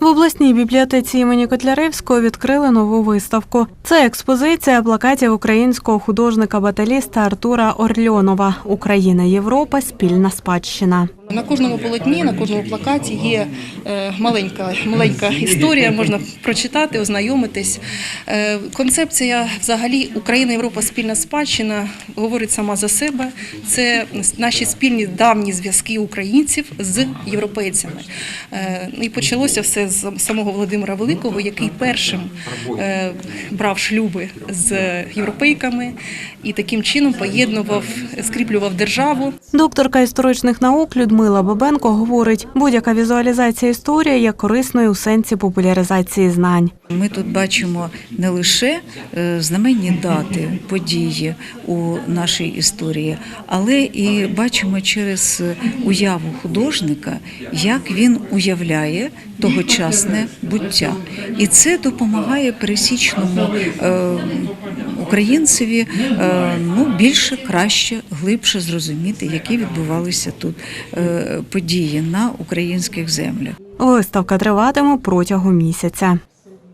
В обласній бібліотеці імені Котляревського відкрили нову виставку. Це експозиція плакатів українського художника-баталіста Артура Орльонова Україна, Європа, спільна спадщина. На кожному полотні, на кожному плакаті є е, маленька, маленька історія, можна прочитати, ознайомитись. Е, Концепція взагалі Україна, Європа, спільна спадщина говорить сама за себе. Це наші спільні давні зв'язки українців з європейцями. Е, І почалося все з самого Володимира Великого, який першим брав шлюби з європейками і таким чином поєднував, скріплював державу. Докторка історичних наук Людмила Бабенко говорить, будь-яка візуалізація історії є корисною у сенсі популяризації знань. Ми тут бачимо не лише е, знаменні дати, події у нашій історії, але і бачимо через уяву художника, як він уявляє тогочасне буття. І це допомагає пересічному е, українцеві е, ну, більше, краще, глибше зрозуміти, які відбувалися тут е, події на українських землях. Виставка триватиме протягом місяця.